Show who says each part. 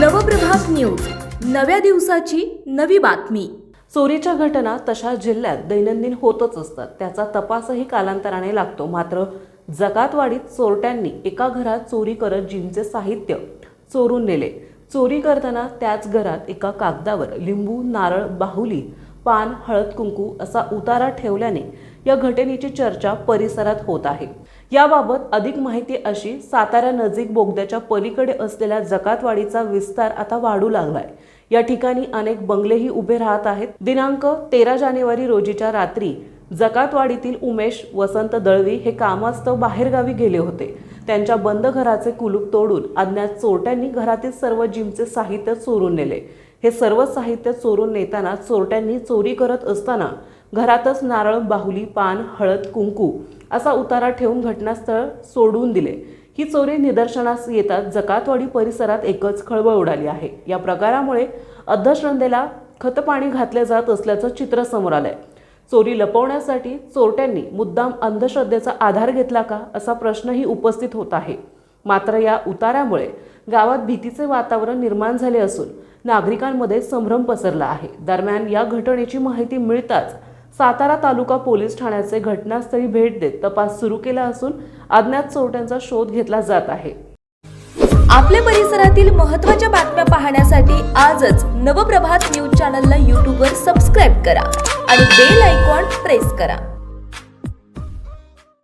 Speaker 1: नव्या दिवसाची नवी बातमी.
Speaker 2: चोरीच्या घटना तशा जिल्ह्यात दैनंदिन होतच असतात. त्याचा तपासही कालांतराने लागतो. मात्र जगातवाडीत चोरट्यांनी एका घरात चोरी करत जिमचे साहित्य चोरून नेले. चोरी करताना त्याच घरात एका कागदावर लिंबू नारळ बाहुली पान हळद कुंकू असा उतारा ठेवल्याने या घटनेची चर्चा परिसरात होत आहे. याबाबत अधिक माहिती अशी सातारा नजीक बोगद्याच्या पलीकडे असलेल्या जकातवाडीचा विस्तार आता वाढू लागलाय. या ठिकाणी अनेक बंगलेही उभे राहत आहेत. दिनांक तेरा जानेवारी रोजीच्या रात्री जकातवाडीतील उमेश वसंत दळवी हे कामास्तव बाहेरगावी गेले होते. त्यांच्या बंद घराचे कुलूप तोडून अज्ञात चोरट्यांनी घरातील सर्व जिमचे साहित्य चोरून नेले. हे सर्व साहित्य चोरून नेताना चोरट्यांनी चोरी करत असताना घरातच नारळ बाहुली पान हळद कुंकू असा उतारा ठेवून घटनास्थळ सोडून दिले. ही चोरी निदर्शनास येतात जकातवाडी परिसरात एकच खळबळ उडाली आहे. या प्रकारामुळे अध्दश्रद्धेला खतपाणी घातले जात असल्याचं चित्र समोर आलंय. चोरी लपवण्यासाठी चोरट्यांनी मुद्दाम अंधश्रद्धेचा आधार घेतला का असा प्रश्नही उपस्थित होत आहे. मात्र या उतारामुळे गावात भीतीचे वातावरण निर्माण झाले असून नागरिकांमध्ये संभ्रम पसरला आहे. दरम्यान या घटनेची माहिती मिळताच सातारा तालुका पोलीस ठाण्याचे घटनास्थळी भेट देत तपास सुरू केला असून अज्ञात चोरट्यांचा शोध घेतला जात आहे.
Speaker 1: आपल्या परिसरातील महत्त्वाच्या बातम्या पाहण्यासाठी आजच नवप्रभात न्यूज चॅनलला यूट्यूबवर सबस्क्राईब करा आणि बेल आयकॉन प्रेस करा.